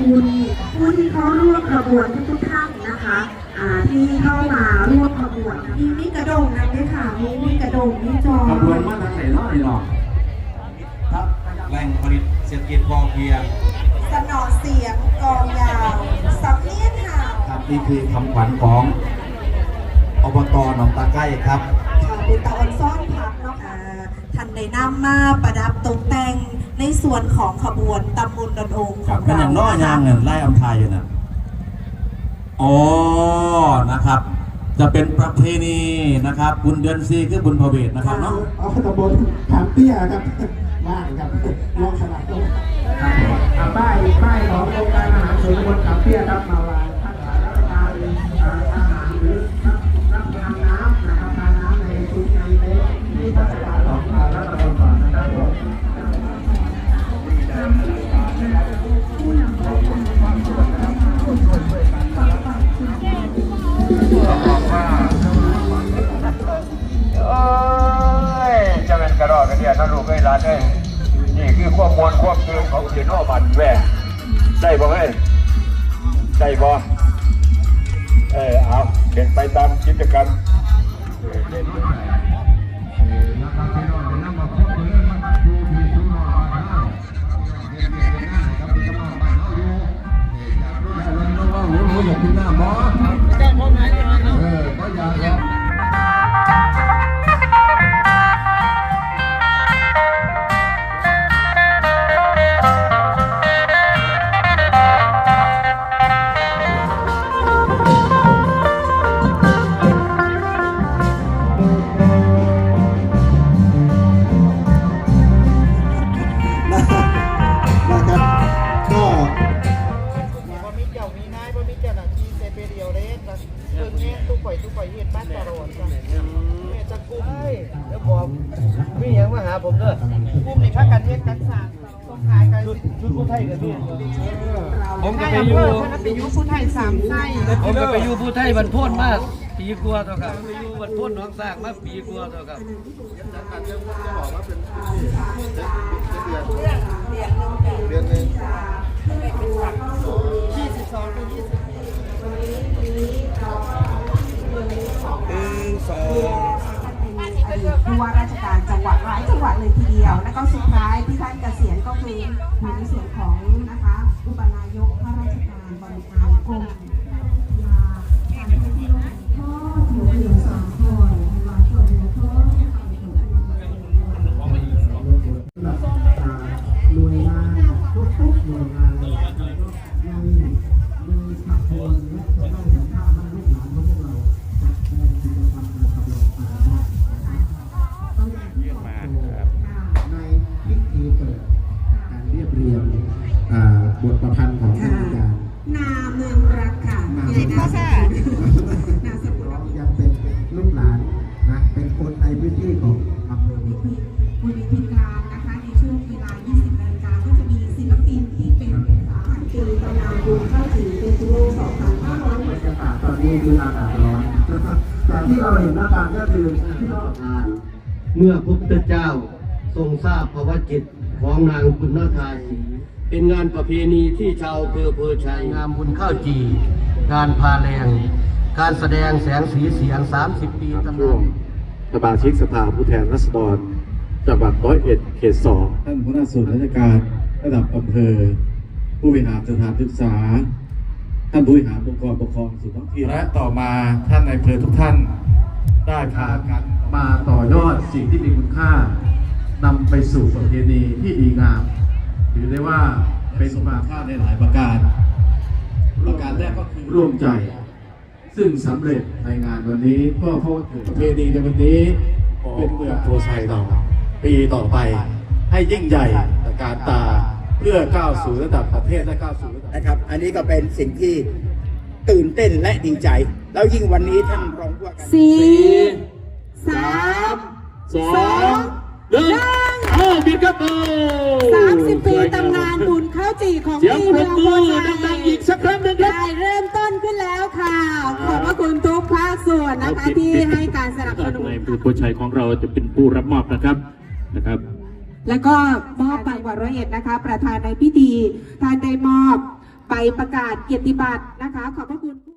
คุณผู้ที่เข้าร่วมขบวนทุกๆท่านนะคะอ่าที่เข้ามาร่วมขบวนมีมีกระดงนะด้วยค่ะมีมีกระดงมีจอขบวนมาทางไหนเนาะนี่เนาะครับแหล่งผลิตเศรษฐกิจพอเพียงสนอเสียงกองยาวสำเนียงห่าวครับนี่คือคำขวัญของอบตหนองตาใกล้ครับค่ะเป็นตะวันซ่อนพักเนาะค่ะทันได้นำมาประดับตกแต่ง ในส่วนของขบวนตำบลดอนองขครัอบงเป็นอเราย่างน้อยยางเงินไล่อำทายอยู่น่ะอ๋อนะครับ จะเป็นประเพณีนะครับ บุญเดือนซีคือบุญพระเวทนะครับเนาะเอาตำบลขามเตี้ยครับว่างครับลองสลับลงครับผมอ่าป้ายป้ายของโครงการอาหารส่วนตำบลขามเตี้ย เนี่ยนะลูกไอ้หลานเอ้ยนี่คือความมวลความตื่นของเสียนอบันแว่ได้บ่เฮ้ยได้บ่เออเอาเดินไปตามกิจกรรม มีหยังมาหาผมเด้อกุมนี่พักกันเฮ็ดกันสร้างต้องขายกันชุดชุดผู้ไทยกันพี่ผมก็ไปอยู่เพิ่นไปอยู่ผู้ไทยสามไส้ผมก็ไปอยู่ผู้ไทยบรรพนมากปีกว่าตัวครับไปอยู่บรรพนน้องสร้างมาปีกว่าตัวครับผู้ แล้วก็สุดท้ายที่ท่านเกษียณก็คือในส่วนของนะคะอุปนายกข้าราชการบริการ บทประพันธ์ของท่านอาจารย์นาเมืองรักค่ะนาใหญ่นาสกุลนาสกุลยังเป็นลูกหลานนะเป็นคนในพื้นที่ของอำเภอวิธีบนวิธีการนะคะในช่วงเวลา 20นาฬิกาก็จะมีศิลปินที่เป็นผ่านปีตำนานบุญเข้าถึงเป็นตุโล2,500บรรยากาศตอนนี้คืออากาศร้อนแต่ที่เราเห็นอาการก็คือที่เรางานเมื่อพระพุทธเจ้าทรงทราบภาวะจิตของนางปุณณทาสี เป็นงานประเพณีที่ชาวอำเภอเพอชัยงามบุญข้าวจี งานพาแรงการแสดงแสงสีเสียง 30 ปีตำช่วนางนสมาชิกสภาผู้แทนราษฎรจังหวัดร้อยเอ็ดเขตสองท่านหัวหน้าส่วนราชการระดับอำเภอ ผู้บริหารสถานศึกษา ท่านผู้บริหารองค์กรปกครองส่วนท้องถิ่นและต่อมาท่านในอำเภอทุกท่านได้พากันมาต่อยอดสิ่งที่มีคุณค่านำไปสู่ประเพณีที่ดีงาม ถือได้ว่าเป็นสมาค่าในหลายประการ ประการแรกก็คือร่วมใจ ซึ่งสำเร็จในงานวันนี้เพื่อเพราะถึงประเพณีในวันนี้เป็นเมืองโพชัยเราปีต่อไป ให้ยิ่งใหญ่ตระการตาเพื่อก้าวสู่ระดับประเทศและก้าวสู่ระดับนะครับ อันนี้ก็เป็นสิ่งที่ตื่นเต้นและดีใจ แล้วยิ่งวันนี้ท่านรองผู้ว่าการสี่สามสองหนึ่งเอาบิดครับโอ้ สามสิบปีตำนานบุญข้าวจี่ของเสียงพี่ปรเมืบองมืโพอชัดังๆยอีกสักครั้งหนึ่งครับ ได้เริ่มต้นขึ้นแล้วค่ะวนนะคะที่ให้การสนับสนุนในผู้ผู้ชัยของเราจะเป็นผู้รับมอบนะครับนะครับ แล้วก็มอบจังหวัดร้อยเอ็ดนะคะ ประธานในพิธีท่านได้มอบใบประกาศเกียรติบัตรนะคะ ขอบพระคุณ